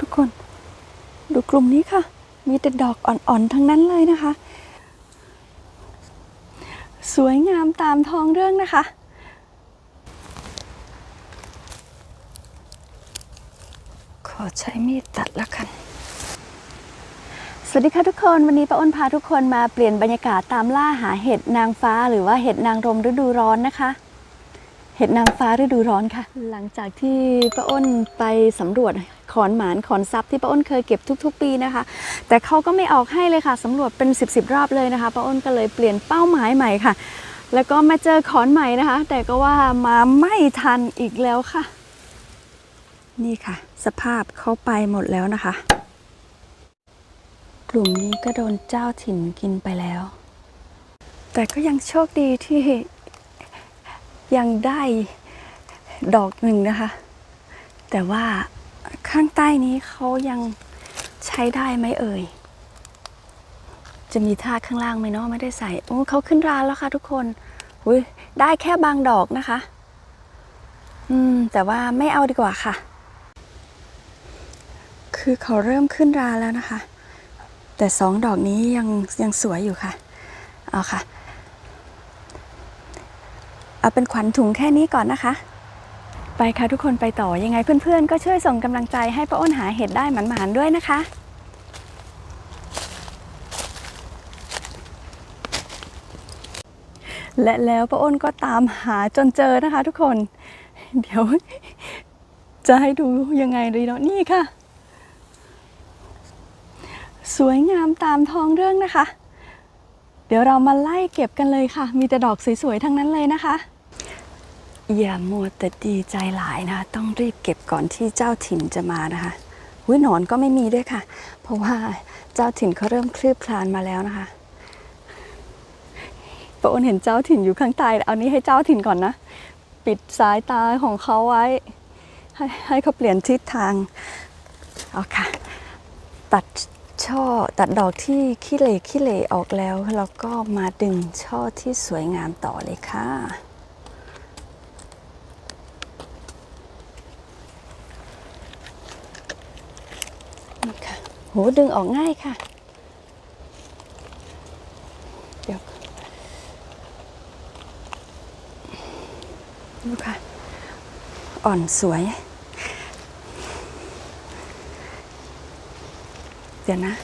ทุกคน ดูกลุ่มนี้ค่ะ มีแต่ดอกอ่อนๆ ทั้งนั้นเลยนะคะ สวยงามตามท้องเรื่องนะคะขอใช้มีดตัดแล้วกัน สวัสดีค่ะทุกคน วันนี้ป้าอ้นพาทุกคนมาเปลี่ยนบรรยากาศตามล่าหาเห็ดนางฟ้าหรือว่าเห็ดนางรมฤดูร้อนนะคะ เห็ดนางฟ้าฤดูร้อนค่ะ หลังจากที่ป้าอ้นไปสำรวจ ขอนหมานขอนซับที่ป้าอ้นเคยเก็บทุก ๆ ปีนะคะ แต่เขาก็ไม่ออกให้เลยค่ะสำรวจเป็น 10บสรอบเลยนะคะป้าอ้นก็เลยเปลี่ยนเป้าหมายใหม่ค่ะ แล้วก็มาเจอขอนใหม่นะคะ แต่ก็ว่ามาไม่ทันอีกแล้วค่ะ นี่ค่ะ สภาพเขาไปหมดแล้วนะคะ กลุ่มนี้ก็โดนเจ้าถิ่นกินไปแล้ว แต่ก็ยังโชคดีที่ยังได้ดอกหนึ่งนะคะ แต่ว่า ข้างใต้นี้เขายังใช้ได้ไหมเอ่ย จะมีท่าข้างล่างไหมเนาะไม่ได้ใส่โอ้เขาขึ้นรานแล้วค่ะทุกคนอุยได้แค่บางดอกนะคะ อืม แต่ว่าไม่เอาดีกว่าค่ะ คือเขาเริ่มขึ้นราแล้วนะคะ แต่สองดอกนี้ยังยังสวยอยู่ค่ะ เอาค่ะ เอาเป็นขวัญถุงแค่นี้ก่อนนะคะ ไปค่ะทุกคนไปต่อยังไงเพื่อนๆ ก็ช่วยส่งกำลังใจให้ป้าอ้นหาเห็ดได้หมันๆด้วยนะคะและแล้วป้าอ้นก็ตามหาจนเจอนะคะ ทุกคน เดี๋ยว จะให้ดูยังไงดีเนาะนี่ค่ะ สวยงามตามท้องเรื่องนะคะ เดี๋ยวเรามาไล่เก็บกันเลยค่ะ มีแต่ดอกสวยๆทั้งนั้นเลยนะคะ อย่ามัวแต่ดีใจหลายนะคะต้องรีบเก็บก่อนที่เจ้าถิ่นจะมานะคะหุ้ยหนอนก็ไม่มีด้วยค่ะ เพราะว่าเจ้าถิ่นเขาเริ่มคลืบคลานมาแล้วนะคะปะอนเห็นเจ้าถิ่นอยู่ข้างใต้เอานี้ให้เจ้าถิ่นก่อนนะ ปิดสายตาของเขาไว้ ให้ให้เขาเปลี่ยนทิศทางเอาค่ะ ตัดช่อตัดดอกที่ขี้เหร่ขี้เหร่ออกแล้วเราก็มาดึงช่อที่สวยงามต่อเลยค่ะ ค่ะโหดึงออกง่ายค่ะ เดี๋ยวดูค่ะ อ่อนสวย เดี๋ยวนะ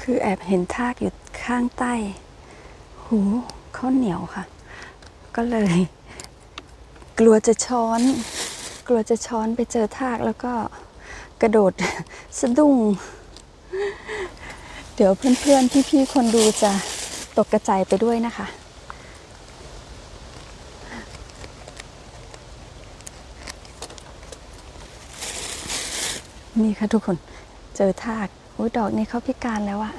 คือแอบเห็นทากอยู่ข้างใต้ หูเขาเหนียวค่ะ ก็เลย กลัวจะช้อน กลัวจะช้อนไปเจอทากแล้วก็ กระโดดสะดุ้ง เดี๋ยวเพื่อนๆ พี่ๆ คนดูจะตกกระจายไปด้วยนะคะ นี่ค่ะทุกคนเจอทากอุ้ยดอกนี้เขาพิการแล้วอะ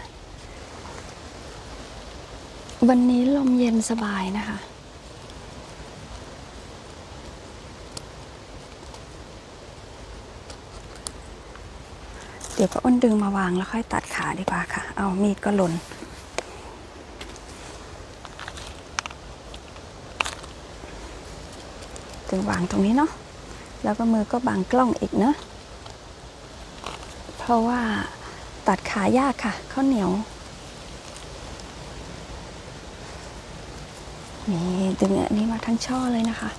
วันนี้ลมเย็นสบายนะคะ ดี๋ยวป้าอ้นดึงมาวางแล้วค่อยตัดขาดีกว่าค่ะ เอามีดก็หล่นดึงวางตรงนี้เนาะ แล้วก็มือก็บังกล้องอีกเนาะ เพราะว่าตัดขายากค่ะข้าวเหนียว นี่ดึงอันนี้มาทั้งช่อเลยนะคะ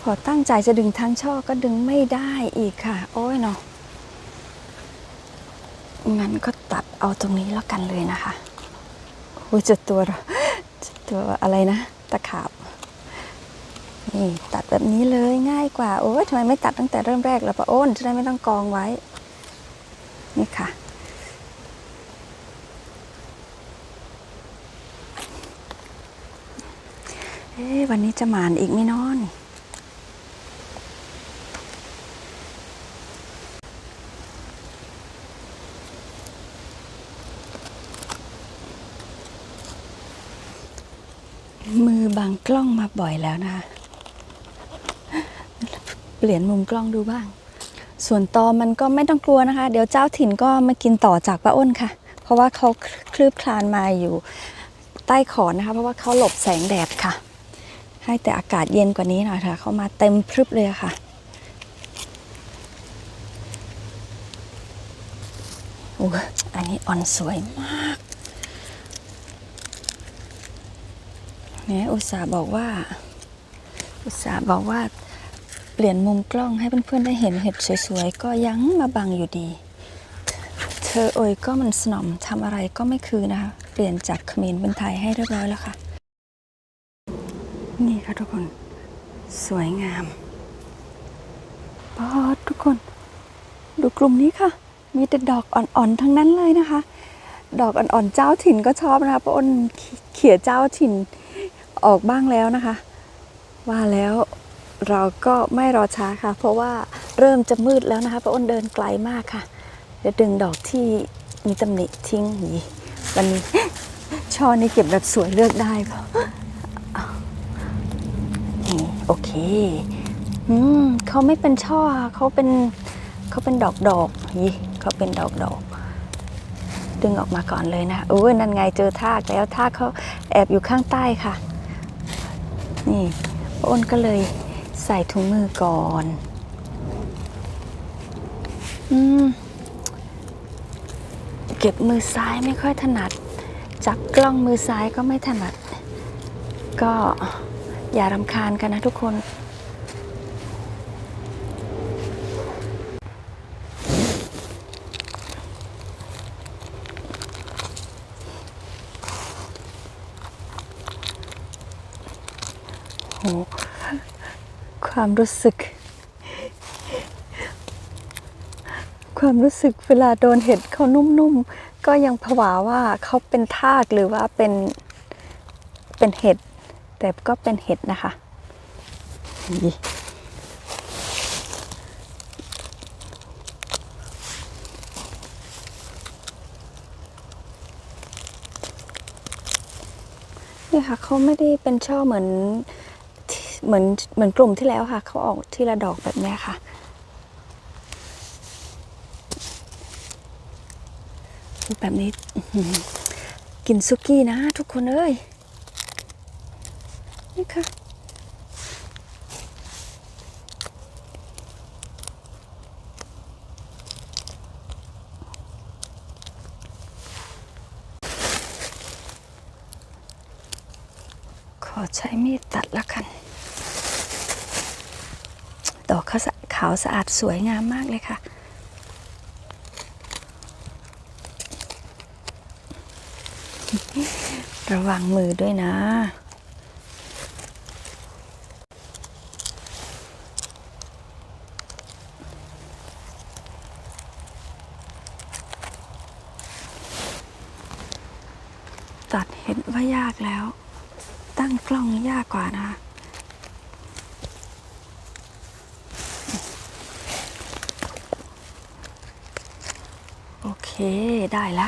พอตั้งใจจะดึงทั้งช่อก็ดึงไม่ได้อีกค่ะ โอ้ยเนาะงั้นก็ตัดเอาตรงนี้แล้วกันเลยนะคะโอ้ยจะตัวจะตัวอะไรนะ ตะขาบ นี่ตัดแบบนี้เลยง่ายกว่า โอ้ยทำไมไม่ตัดตั้งแต่เริ่มแรกล่ะป้าอ้นจะได้ไม่ต้องกองไว้ นี่ค่ะเอ๊วันนี้จะหมานอีกไหม่นอน มือบังกล้องมาบ่อยแล้วนะคะเปลี่ยนมุมกล้องดูบ้าง ส่วนตอมันก็ไม่ต้องกลัวนะคะ เดี๋ยวเจ้าถิ่นก็มากินต่อจากป้าอ้นค่ะ เพราะว่าเขาคลืบคลานมาอยู่ใต้ขอนนะคะ เพราะว่าเขาหลบแสงแดดค่ะ ให้แต่อากาศเย็นกว่านี้หน่อยค่ะ เข้ามาเต็มพรึบเลยค่ะโอ้อันนี้อ่อนสวยมาก เนี่ยอุตส่าห์บอกว่า อุตส่าห์บอกว่า เปลี่ยนมุมกล้องให้เพื่อนๆได้เห็นเห็ดสวยๆ ก็ยังมาบังอยู่ดี เธอเอ่ยก็มันสนอมทำอะไรก็ไม่คือนะคะ เปลี่ยนจากเขมรเป็นไทยให้เรียบร้อยแล้วค่ะ นี่ค่ะทุกคน สวยงามปอดทุกคน ดูกลุ่มนี้ค่ะ มีแต่ดอกอ่อนๆ ทั้งนั้นเลยนะคะ ดอกอ่อนๆ เจ้าถิ่นก็ชอบนะคะเพราะอ้นเขี่ยเจ้าถิ่น ออกบ้างแล้วนะคะ ว่าแล้วเราก็ไม่รอช้าค่ะ เพราะว่าเริ่มจะมืดแล้วนะคะพราะอ้นเดินไกลมากค่ะ เดี๋ยวดึงดอกที่มีตำหนิทิ้งนี่วันนี้ช่อนี้เก็บแบบสวยเลือกได้เปล่านี่โอเค อืมเขาไม่เป็นช่อเขาเป็นเขาเป็นดอกดอกยี่เขาเป็นดอกดอกดึงออกมาก่อนเลยนะโอ้ยนั่นไงเจอทากแล้วทากเขาแอบอยู่ข้างใต้ค่ะ นี่อ้นก็เลยใส่ถุงมือก่อน อืม เก็บมือซ้ายไม่ค่อยถนัด จับกล้องมือซ้ายก็ไม่ถนัด ก็อย่ารำคาญกันนะทุกคน โห ความรู้สึก ความรู้สึกเวลาโดนเห็ดเขานุ่มๆ ก็ยังผวาว่าเขาเป็นทากหรือว่าเป็นเป็นเห็ด แต่ก็เป็นเห็ดนะคะนี่ค่ะเขาไม่ได้เป็นช่อเหมือน เหมือนเหมือนกลุ่มที่แล้วค่ะ เขาออกทีละดอกแบบนี้ค่ะ แบบนี้กินซุกี้นะทุกคนเอ้ย นี่ค่ะขอใช้มีดตัดละกัน ดอกเขาวสะอาดสวยงามมากเลยค่ะ ระวังมือด้วยนะตัดเห็นว่ายากแล้ว ตั้งกล้องยากกว่านะคะ โอเค ได้ละ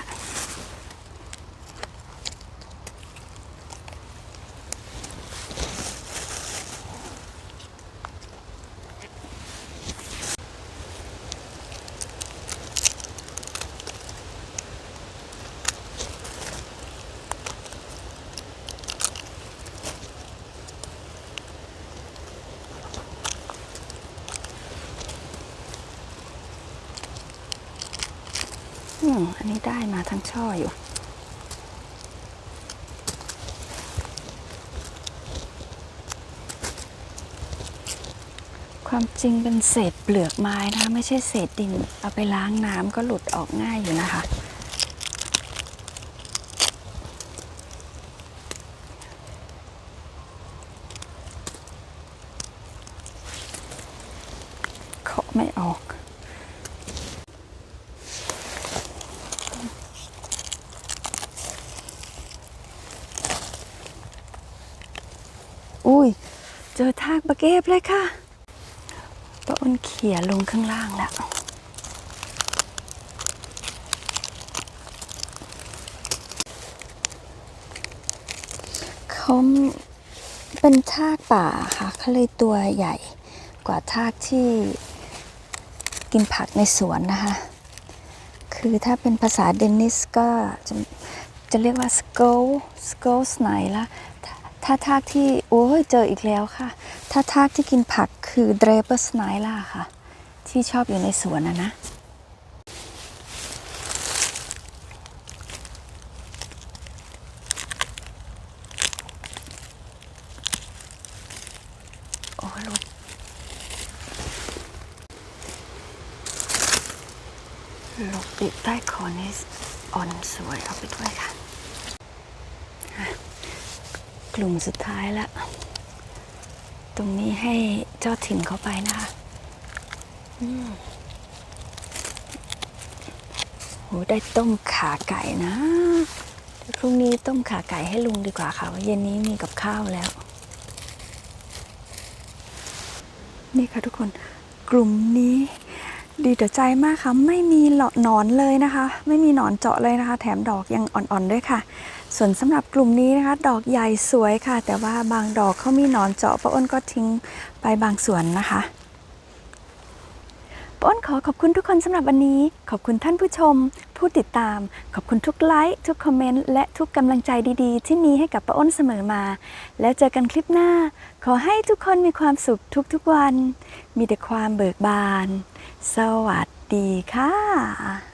อันนี้ได้มาทั้งช่ออยู่ ความจริงเป็นเศษเปลือกไม้นะ ไม่ใช่เศษดิน เอาไปล้างน้ำก็หลุดออกง่ายอยู่นะคะเคาะไม่ออก อุ้ย เจอทากบะเก็บเลยค่ะป้าอ้นเขี่ยลงข้างล่างแล้ว เขาเป็นทากป่าค่ะเขาเลยตัวใหญ่กว่าทากที่กินผักในสวนนะคะ คือถ้าเป็นภาษาเดนิสก็จะจะเรียกว่าสโกลสโกลสไนละ ถ้าทากที่โอ้ยเจออีกแล้วค่ะถ้าทากที่กินผักคือเดรเปอร์สไนล่าค่ะ ที่ชอบอยู่ในสวนนะนะโอ้ยลูกหลบติดใต้คอนี้อ่อนสวยเอาไปด้วยค่ะ กลุ่มสุดท้ายละตรงนี้ให้เจ้าถิ่นเข้าไปนะคะโหได้ต้มขาไก่นะพรุ่งนี้ต้มขาไก่ให้ลุงดีกว่าค่ะว่าเย็นนี้มีกับข้าวแล้ว นี่ค่ะทุกคนกลุ่มนี้ดีต่อใจมากค่ะ ไม่มีหนอนเลยนะคะ ไม่มีหนอนเจาะเลยนะคะ แถมดอกยังอ่อนๆด้วยค่ะ ส่วนสำหรับกลุ่มนี้นะคะ ดอกใหญ่สวยค่ะ แต่ว่าบางดอกเขามีหนอนเจาะป้าอ้นก็ทิ้งไปบางส่วนนะคะป้าอ้นขอขอบคุณทุกคนสำหรับวันนี้ ขอบคุณท่านผู้ชม ผู้ติดตาม ขอบคุณทุกไลค์ทุกคอมเมนต์และทุกกำลังใจดีๆ ที่มีให้กับป้าอ้นเสมอมา แล้วเจอกันคลิปหน้า ขอให้ทุกคนมีความสุขทุกๆวัน มีแต่ความเบิกบาน สวัสดีค่ะ